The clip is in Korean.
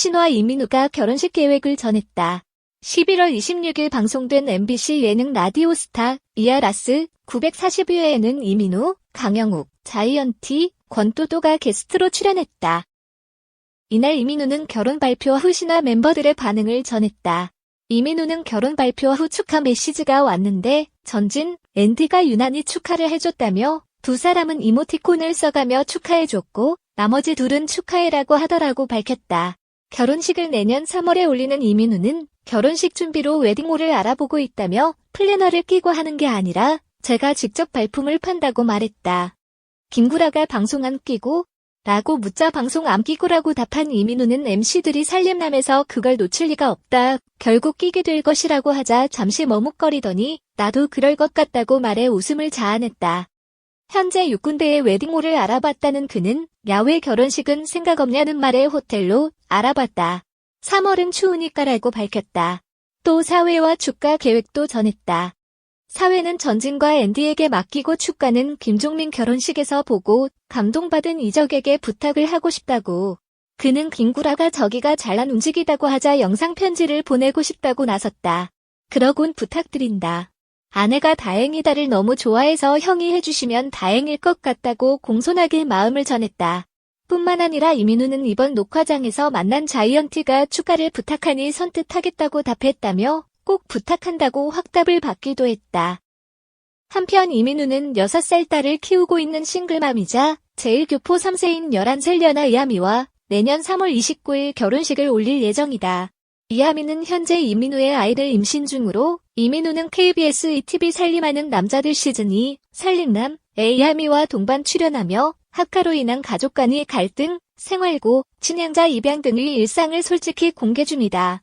신화 이민우가 결혼식 계획을 전했다. 11월 26일 방송된 MBC 예능 라디오 스타 이아라스 940회에는 이민우, 강영욱, 자이언티, 권또도가 게스트로 출연했다. 이날 이민우는 결혼 발표 후 신화 멤버들의 반응을 전했다. 이민우는 결혼 발표 후 축하 메시지가 왔는데 전진, 앤디가 유난히 축하를 해줬다며 두 사람은 이모티콘을 써가며 축하해줬고 나머지 둘은 축하해라고 하더라고 밝혔다. 결혼식을 내년 3월에 올리는 이민우는 결혼식 준비로 웨딩홀을 알아보고 있다며 플래너를 끼고 하는 게 아니라 제가 직접 발품을 판다고 말했다. 김구라가 방송 안 끼고? 라고 묻자 방송 안 끼고라고 답한 이민우는 MC들이 살림남에서 그걸 놓칠 리가 없다. 결국 끼게 될 것이라고 하자 잠시 머뭇거리더니 나도 그럴 것 같다고 말해 웃음을 자아냈다. 현재 육군대의 웨딩홀을 알아봤다는 그는 야외 결혼식은 생각 없냐는 말에 호텔로 알아봤다. 3월은 추우니까라고 밝혔다. 또 사회와 축가 계획도 전했다. 사회는 전진과 앤디에게 맡기고 축가는 김종민 결혼식에서 보고 감동받은 이적에게 부탁을 하고 싶다고. 그는 김구라가 저기가 잘난 움직이다고 하자 영상 편지를 보내고 싶다고 나섰다. 그러곤 부탁드린다. 아내가 다행이다를 너무 좋아해서 형이 해주시면 다행일 것 같다고 공손하게 마음을 전했다. 뿐만 아니라 이민우는 이번 녹화장에서 만난 자이언티가 축가를 부탁하니 선뜻 하겠다고 답했다며 꼭 부탁한다고 확답을 받기도 했다. 한편 이민우는 6살 딸을 키우고 있는 싱글맘이자 제1교포 3세인 11살 연하 이하미와 내년 3월 29일 결혼식을 올릴 예정이다. 이하미는 현재 이민우의 아이를 임신 중으로 이민우는 KBS ETV 살림하는 남자들 시즌 2 살림남 이하미와 동반 출연하며 학가로 인한 가족 간의 갈등, 생활고, 친양자 입양 등의 일상을 솔직히 공개 중이다.